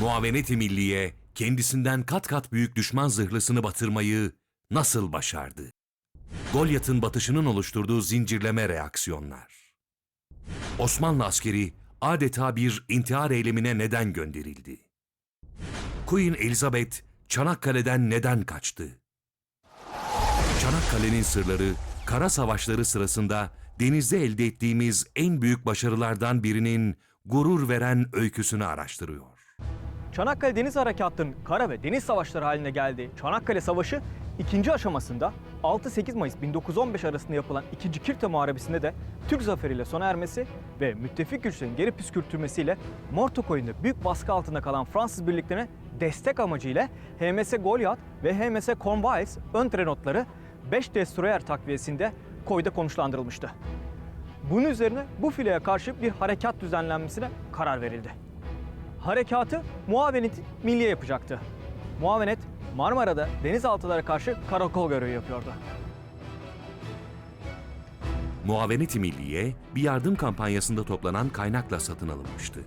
Muavenet-i Milliye kendisinden kat kat büyük düşman zırhlısını batırmayı nasıl başardı? Golyat'ın batışının oluşturduğu zincirleme reaksiyonlar. Osmanlı askeri adeta bir intihar eylemine neden gönderildi? Queen Elizabeth Çanakkale'den neden kaçtı? Çanakkale'nin sırları, kara savaşları sırasında denizde elde ettiğimiz en büyük başarılardan birinin gurur veren öyküsünü araştırıyor. Çanakkale Deniz Harekatı'nın kara ve deniz savaşları haline geldiği Çanakkale Savaşı ikinci aşamasında 6-8 Mayıs 1915 arasında yapılan 2. Kirte Muharebesi'nde de Türk zaferiyle sona ermesi ve müttefik güçlerin geri püskürtülmesiyle Mortokoy'unda büyük baskı altında kalan Fransız birliklerine destek amacıyla HMS Goliath ve HMS Cornwallis ön trenotları 5 destroyer takviyesinde koyda konuşlandırılmıştı. Bunun üzerine bu fileye karşı bir harekat düzenlenmesine karar verildi harekatı muavenet milliye yapacaktı. Muavenet Marmara'da denizaltılara karşı karakol görevi yapıyordu. Muavenet-i Milliye bir yardım kampanyasında toplanan kaynakla satın alınmıştı.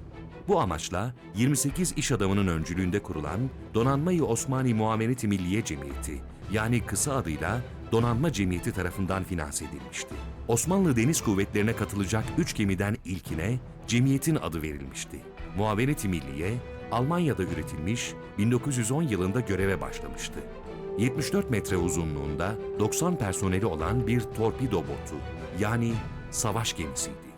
Bu amaçla 28 iş adamının öncülüğünde kurulan Donanma-i Osmani Muavenet-i Milliye Cemiyeti yani kısa adıyla Donanma Cemiyeti tarafından finanse edilmişti. Osmanlı Deniz Kuvvetlerine katılacak 3 gemiden ilkine cemiyetin adı verilmişti. Muavenet-i Milliye, Almanya'da üretilmiş, 1910 yılında göreve başlamıştı. 74 metre uzunluğunda 90 personeli olan bir torpido botu yani savaş gemisiydi.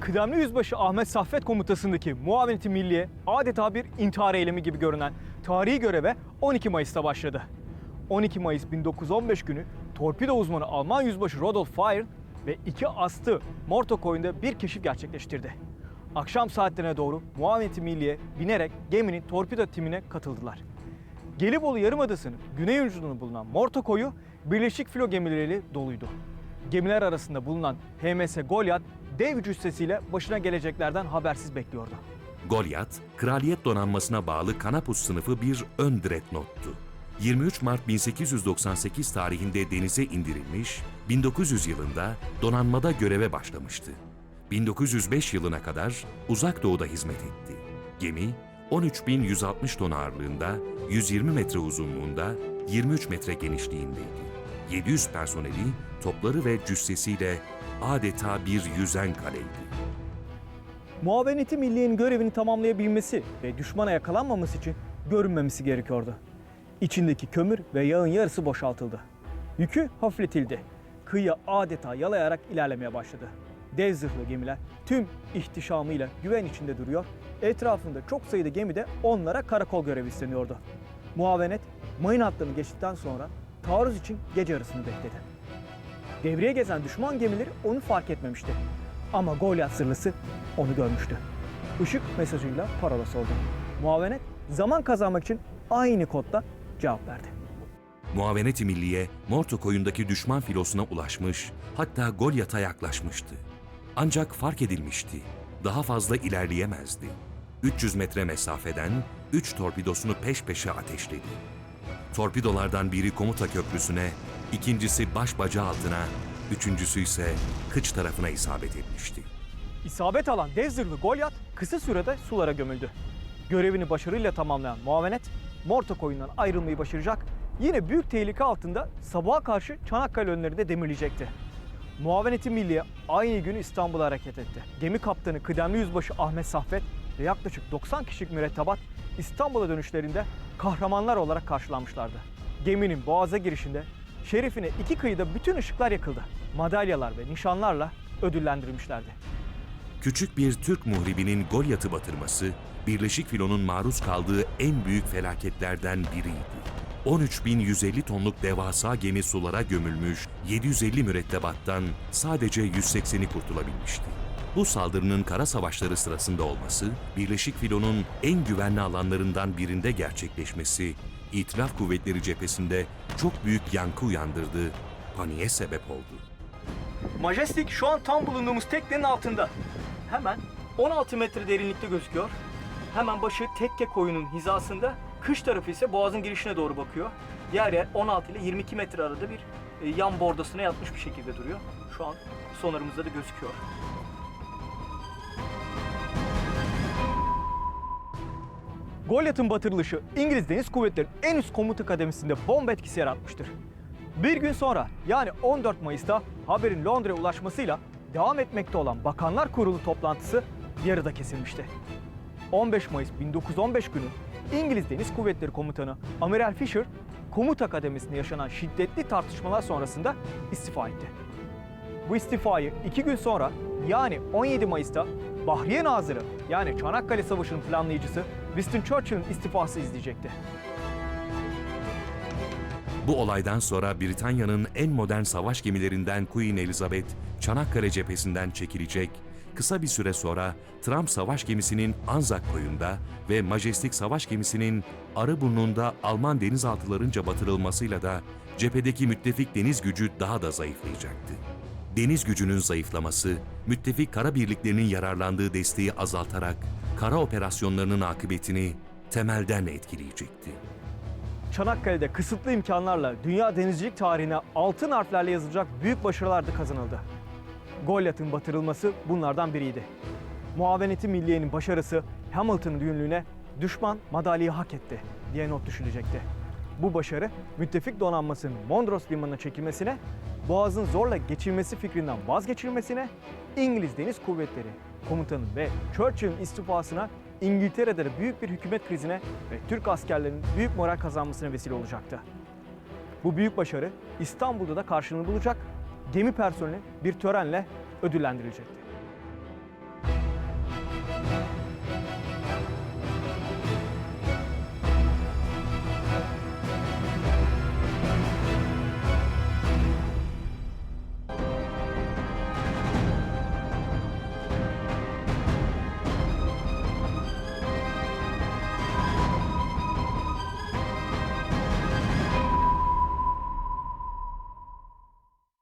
Kıdemli Yüzbaşı Ahmet Saffet komutasındaki Muavenet-i Milliye adeta bir intihar eylemi gibi görünen tarihi göreve 12 Mayıs'ta başladı. 12 Mayıs 1915 günü torpido uzmanı Alman Yüzbaşı Rodolf Feyer ve iki astı Morto koyunda bir keşif gerçekleştirdi. Akşam saatlerine doğru Muavenet-i Milliye binerek geminin torpido timine katıldılar. Gelibolu Yarımadası'nın güney ucunda bulunan Morto koyu Birleşik Filo gemileriyle doluydu. Gemiler arasında bulunan HMS Goliath dev cüssesiyle başına geleceklerden habersiz bekliyordu. Goliath, Kraliyet Donanması'na bağlı Kanapus sınıfı bir ön dreadnought'tu. 23 Mart 1898 tarihinde denize indirilmiş, 1900 yılında donanmada göreve başlamıştı. 1905 yılına kadar Uzak Doğu'da hizmet etti. Gemi, 13.160 ton ağırlığında, 120 metre uzunluğunda, 23 metre genişliğindeydi. 700 personeli, topları ve cüssesiyle adeta bir yüzen kaleydi. Muaveneti Milliye'nin görevini tamamlayabilmesi ve düşmana yakalanmaması için görünmemesi gerekiyordu. İçindeki kömür ve yağın yarısı boşaltıldı. Yükü hafifletildi. Kıyıya adeta yalayarak ilerlemeye başladı. Dev zırhlı gemiler tüm ihtişamıyla güven içinde duruyor. Etrafında çok sayıda gemi de onlara karakol görevi isteniyordu. Muavenet mayın hatlarını geçtikten sonra taarruz için gece yarısını bekledi. Devreye gezen düşman gemileri onu fark etmemişti. Ama Goliath zırhlısı onu görmüştü. Işık mesajıyla parolas oldu. Muavenet zaman kazanmak için aynı kodla cevap verdi. Muavenet-i Milliye, Morto koyundaki düşman filosuna ulaşmış, hatta Golyat'a yaklaşmıştı. Ancak fark edilmişti, daha fazla ilerleyemezdi. 300 metre mesafeden 3 torpidosunu peş peşe ateşledi. Torpidolardan biri komuta köprüsüne, ikincisi baş bacağı altına, üçüncüsü ise kıç tarafına isabet etmişti. İsabet alan dev zırhlı Goliath kısa sürede sulara gömüldü. Görevini başarıyla tamamlayan muavenet Morta koyundan ayrılmayı başaracak. Yine büyük tehlike altında sabaha karşı Çanakkale önlerinde demirleyecekti. Muaveneti Milliye aynı gün İstanbul'a hareket etti. Gemi kaptanı kıdemli yüzbaşı Ahmet Saffet ve yaklaşık 90 kişilik mürettebat İstanbul'a dönüşlerinde kahramanlar olarak karşılanmışlardı. Geminin boğaza girişinde şerifine iki kıyıda bütün ışıklar yakıldı. Madalyalar ve nişanlarla ödüllendirilmişlerdi. Küçük bir Türk muhribinin Golyat'ı batırması, Birleşik Filo'nun maruz kaldığı en büyük felaketlerden biriydi. 13.150 tonluk devasa gemi sulara gömülmüş, 750 mürettebattan sadece 180'i kurtulabilmişti. Bu saldırının kara savaşları sırasında olması, Birleşik Filo'nun en güvenli alanlarından birinde gerçekleşmesi, İtilaf Kuvvetleri cephesinde çok büyük yankı uyandırdı, paniğe sebep oldu. Majestic şu an tam bulunduğumuz teknenin altında. Hemen 16 metre derinlikte gözüküyor. Hemen başı tekke koyunun hizasında, kış tarafı ise boğazın girişine doğru bakıyor. Yer yer 16 ile 22 metre arada bir e, yan bordasına yatmış bir şekilde duruyor. Şu an sonarımızda da gözüküyor. Goliath'ın batırılışı İngiliz Deniz Kuvvetleri en üst komuta kademesinde bomba etkisi yaratmıştır. Bir gün sonra yani 14 Mayıs'ta haberin Londra'ya ulaşmasıyla devam etmekte olan Bakanlar Kurulu toplantısı yarıda kesilmişti. 15 Mayıs 1915 günü İngiliz Deniz Kuvvetleri Komutanı Amiral Fisher, komuta kademesinde yaşanan şiddetli tartışmalar sonrasında istifa etti. Bu istifayı iki gün sonra yani 17 Mayıs'ta Bahriye Nazırı yani Çanakkale Savaşı'nın planlayıcısı Winston Churchill'in istifası izleyecekti. Bu olaydan sonra Britanya'nın en modern savaş gemilerinden Queen Elizabeth, Çanakkale cephesinden çekilecek, kısa bir süre sonra Trump savaş gemisinin Anzak koyunda ve Majestic savaş gemisinin Arıburnu'nda Alman denizaltılarınca batırılmasıyla da cephedeki müttefik deniz gücü daha da zayıflayacaktı. Deniz gücünün zayıflaması, müttefik kara birliklerinin yararlandığı desteği azaltarak kara operasyonlarının akıbetini temelden etkileyecekti. Çanakkale'de kısıtlı imkanlarla dünya denizcilik tarihine altın harflerle yazılacak büyük başarılar da kazanıldı. Goliath'ın batırılması bunlardan biriydi. Muaveneti Milliye'nin başarısı Hamilton'ın ünlüğüne düşman madalyayı hak etti diye not düşülecekti. Bu başarı müttefik donanmasının Mondros limanına çekilmesine, Boğaz'ın zorla geçilmesi fikrinden vazgeçilmesine, İngiliz Deniz Kuvvetleri komutanı ve Churchill'in istifasına İngiltere'de de büyük bir hükümet krizine ve Türk askerlerinin büyük moral kazanmasına vesile olacaktı. Bu büyük başarı İstanbul'da da karşılığını bulacak, gemi personeli bir törenle ödüllendirilecekti.